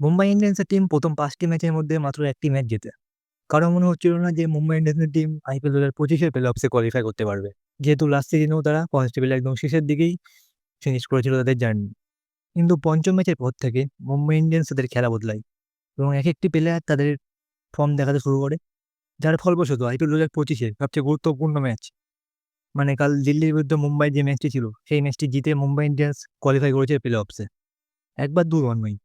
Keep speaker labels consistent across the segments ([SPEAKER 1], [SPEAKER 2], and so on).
[SPEAKER 1] Mumbai ইন্ডিয়ান্সের team প্রথম পাঁচটি ম্যাচের মধ্যে মাত্র একটি ম্যাচ জেতে। কারও মনে হচ্ছিল না যে মুম্বাই ইন্ডিয়ান্সের টিম আইপিএল দু হাজার পঁচিশের প্লে অফসে কোয়ালিফাই করতে পারবে। যেহেতু লাস্ট সিজনেও তারা কনস্টেবল একদম শেষের দিকেই ফিনিশ করেছিল তাদের জার্নি কিন্তু পঞ্চম ম্যাচের পর থেকে মুম্বাই ইন্ডিয়ান্স তাদের খেলা বদলায় এবং এক একটি প্লেয়ার তাদের ফর্ম দেখাতে শুরু করে, যার ফলবশত আইপিএল দু হাজার পঁচিশের সবচেয়ে গুরুত্বপূর্ণ ম্যাচ মানে কাল দিল্লির বিরুদ্ধে মুম্বাই যে ম্যাচটি ছিল, সেই ম্যাচটি জিতে মুম্বাই ইন্ডিয়ান্স কোয়ালিফাই করেছে প্লে অফসে একবার দু নয়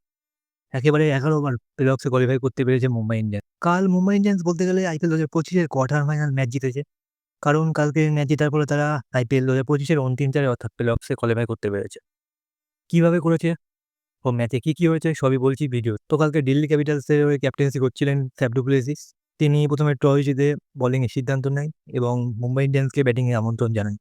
[SPEAKER 1] একেবারে এগারো বার প্লে অফসে কোয়ালিফাই করতে পেরেছে মুম্বাই ইন্ডিয়ান্স কাল মুম্বাই ইন্ডিয়ান্স বলতে গেলে আইপিএল দু হাজার পঁচিশের কোয়ার্টার ফাইনাল ম্যাচ জিতেছে। কারণ কালকে ম্যাচ জেতার ফলে তারা আইপিএল দু হাজার পঁচিশের অন্তিম চারে অর্থাৎ প্লে অফসে কোয়ালিফাই করতে পেরেছে। কীভাবে করেছে? ও ম্যাচে কী কী হয়েছে সবই বলছি ভিডিও তো কালকে দিল্লি ক্যাপিটালসের হয়ে ক্যাপ্টেন্সি করছিলেন স্যাপ ডুপ্লেসিস তিনি প্রথমে টস জিতে বোলিংয়ের সিদ্ধান্ত নেয় এবং মুম্বাই ইন্ডিয়ান্সকে ব্যাটিংয়ে আমন্ত্রণ জানায়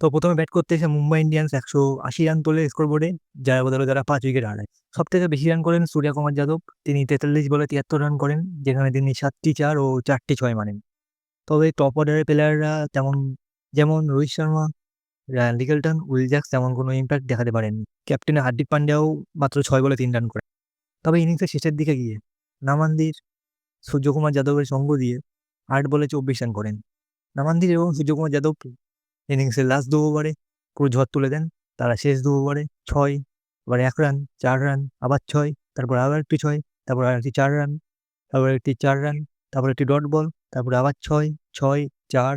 [SPEAKER 1] তো প্রথমে ব্যাট করতে এসে মুম্বাই ইন্ডিয়ান্স একশো আশি রান তোলে স্কোর বোর্ডে যার বদলে তারা পাঁচ উইকেট হারায়। সব থেকে বেশি রান করেন সূর্য কুমার যাদব। তিনি তেতাল্লিশ বলে তিয়াত্তর রান করেন, যেখানে তিনি সাতটি চার ও চারটি ছয় মানেন তবে টপ অর্ডারের প্লেয়াররা তেমন, যেমন Rohit Sharma, Ryan Rickelton Will Jacks তেমন কোনো ইম্প্যাক্ট দেখাতে পারেননি। ক্যাপ্টেন হার্দিক পান্ডিয়াও মাত্র ছয় বলে তিন রান করেন। তবে ইনিংসের শেষের দিকে গিয়ে নামান্দির সূর্যকুমার যাদবের সঙ্গ দিয়ে আট বলে চব্বিশ রান করেন। নামান্দির এবং সূর্যকুমার যাদব ইনিংসের লাস্ট দু ওভারে পুরো ঝড় তুলে দেন, তারা শেষ দু ওভারে ছয় এবার এক রান চার রান আবার ছয়, তারপর আবার একটি ছয়, তারপর আর একটি চার রান তারপর একটি চার রান তারপর একটি ডট বল তারপর আবার ছয় ছয়, চার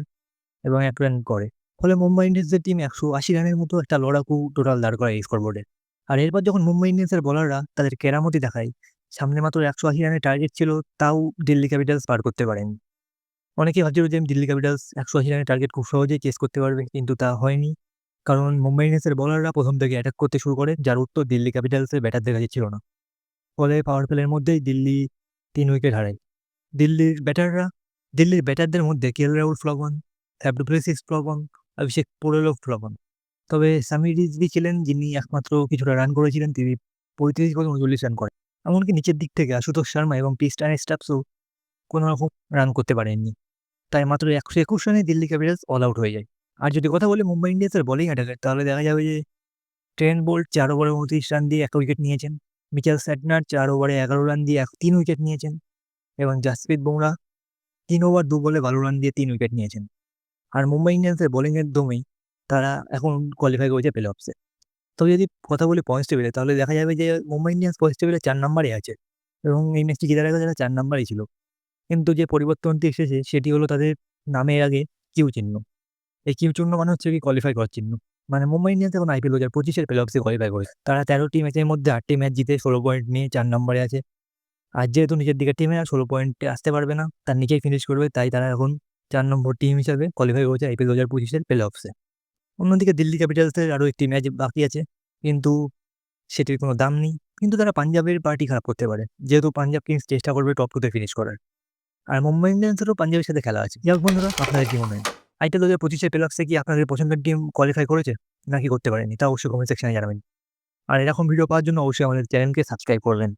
[SPEAKER 1] এবং এক রান করে। ফলে মুম্বাই ইন্ডিয়ান্সের টিম একশো আশি রানের মতো একটা লড়াকু টোটাল দাঁড় করে এই স্কোরবোর্ডে আর এরপর যখন মুম্বাই ইন্ডিয়ান্সের বলাররা তাদের কেরামতি দেখায়, সামনে মাত্র একশো আশি রানের টার্গেট ছিল, তাও দিল্লি ক্যাপিটালস পার করতে পারেন অনেকেই ভাবছিল যে দিল্লি ক্যাপিটালস একশো আশি রানের টার্গেট খুব সহজেই চেস করতে পারবে, কিন্তু তা হয়নি। কারণ মুম্বাই ইন্ডিয়ান্সের বলাররা প্রথম থেকে অ্যাটাক করতে শুরু করে, যার উত্তর দিল্লি ক্যাপিটালসের ব্যাটারদের কাছে ছিল না। ফলে পাওয়ার প্লের মধ্যেই দিল্লি তিন উইকেট হারায়। দিল্লির ব্যাটাররা দিল্লির ব্যাটারদের মধ্যে কেএল রাহুল ফ্লগন অ্যাবডুপ্লেসিস ফ্লগন অভিষেক পোরেলো ফ্লগন তবে সামির রিজভি ছিলেন যিনি একমাত্র কিছুটা রান করেছিলেন, তিনি পঁয়ত্রিশ বলে উনচল্লিশ রান করেন। এমনকি নিচের দিক থেকে আশুতোষ শর্মা এবং পিস্টান স্টাফসও কোনো রকম রান করতে পারেননি। তাই মাত্র একশো একুশ রানে দিল্লি ক্যাপিটালস অল আউট হয়ে যায়। আর যদি কথা বলি মুম্বাই ইন্ডিয়ান্সের বোলিং অ্যাটাকের তাহলে দেখা যাবে যে ট্রেন বোল্ট চার ওভারে উনত্রিশ রান দিয়ে এক উইকেট নিয়েছেন। মিচেল স্যাটনার চার ওভারে এগারো রান দিয়ে এক তিন উইকেট নিয়েছেন। এবং জাসপ্রীত বুমরা তিন ওভার দু বলে বারো রান দিয়ে তিন উইকেট নিয়েছেন। আর মুম্বাই ইন্ডিয়ান্সের বোলিংয়ের দমেই তারা এখন কোয়ালিফাই করেছে প্লে অফসে তো যদি কথা বলি পয়েন্টস টেবিলে তাহলে দেখা যাবে যে মুম্বাই ইন্ডিয়ান্স পয়েন্টস টেবিলে চার নম্বরে আছে। এবং এই ম্যাচটি জেতার আগে তারা চার নম্বরেই ছিল। কিন্তু যে পরিবর্তনটি এসেছে সেটি হলো তাদের নামের আগে কিউ চিহ্ন। এই কিউ চিহ্ন মানে হচ্ছে কি কোয়ালিফাই করার চিহ্ন। মানে মুম্বাই ইন্ডিয়ান্স এখন আইপিএল দু হাজার পঁচিশের প্লে অফসে কোয়ালিফাই করেছে। তারা তেরোটি ম্যাচের মধ্যে আটটি ম্যাচ জিতে ষোলো পয়েন্ট নিয়ে চার নম্বরে আছে। আর যেহেতু নিজের দিকের টিমে আর ষোলো পয়েন্টে আসতে পারবে না, তার নিচেই ফিনিশ করবে, তাই তারা এখন চার নম্বর টিম হিসাবে কোয়ালিফাই করেছে আইপিএল দু হাজার পঁচিশের প্লে অফসে অন্যদিকে দিল্লি ক্যাপিটালসের আরও একটি ম্যাচ বাকি আছে, কিন্তু সেটির কোনো দাম নেই। কিন্তু তারা পাঞ্জাবের পার্টি খারাপ করতে পারে। যেহেতু পাঞ্জাব কিংস চেষ্টা করবে টপ টুতে ফিনিশ করার। আর মুম্বাই ইন্ডিয়ান্সেরও পাঞ্জাবের সাথে খেলা আছে। যাক বন্ধুরা, আপনাদের কি মনে হয়? আইটেল দু হাজার পঁচিশে কি আপনাদের পছন্দের টিম কোয়ালিফাই করেছে? নাকি করতে পারেনি? তা অবশ্যই কমেন্ট সেকশনে জানাবেন। আর এরকম ভিডিও পাওয়ার জন্য অবশ্যই আমাদের চ্যানেলকে সাবস্ক্রাইব করবেন।